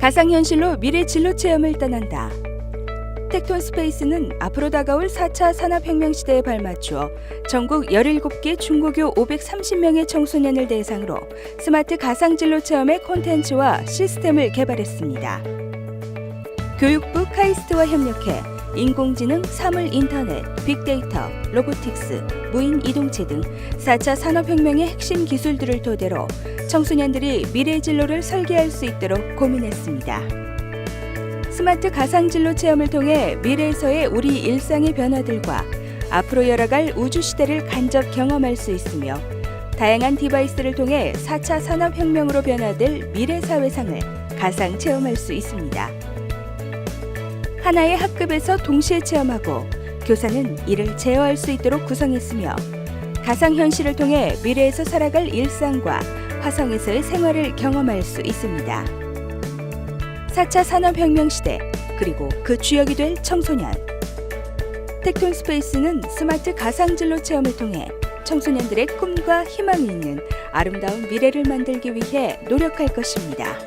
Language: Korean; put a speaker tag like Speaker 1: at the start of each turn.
Speaker 1: 가상현실로 미래 진로 체험을 떠난다. 텍톤 스페이스는 앞으로 다가올 4차 산업혁명 시대에 발맞추어 전국 17개 중고교 530명의 청소년을 대상으로 스마트 가상 진로 체험의 콘텐츠와 시스템을 개발했습니다. 교육부 카이스트와 협력해 인공지능, 사물 인터넷, 빅데이터, 로보틱스, 무인 이동체 등 4차 산업혁명의 핵심 기술들을 토대로 청소년들이 미래 진로를 설계할 수 있도록 고민했습니다. 스마트 가상 진로 체험을 통해 미래에서의 우리 일상의 변화들과 앞으로 열어갈 우주 시대를 간접 경험할 수 있으며 다양한 디바이스를 통해 4차 산업혁명으로 변화될 미래 사회상을 가상 체험할 수 있습니다. 하나의 학급에서 동시에 체험하고 교사는 이를 제어할 수 있도록 구성했으며 가상현실을 통해 미래에서 살아갈 일상과 화성에서의 생활을 경험할 수 있습니다. 4차 산업혁명 시대 그리고 그 주역이 될 청소년 텍톤 스페이스는 스마트 가상진로 체험을 통해 청소년들의 꿈과 희망이 있는 아름다운 미래를 만들기 위해 노력할 것입니다.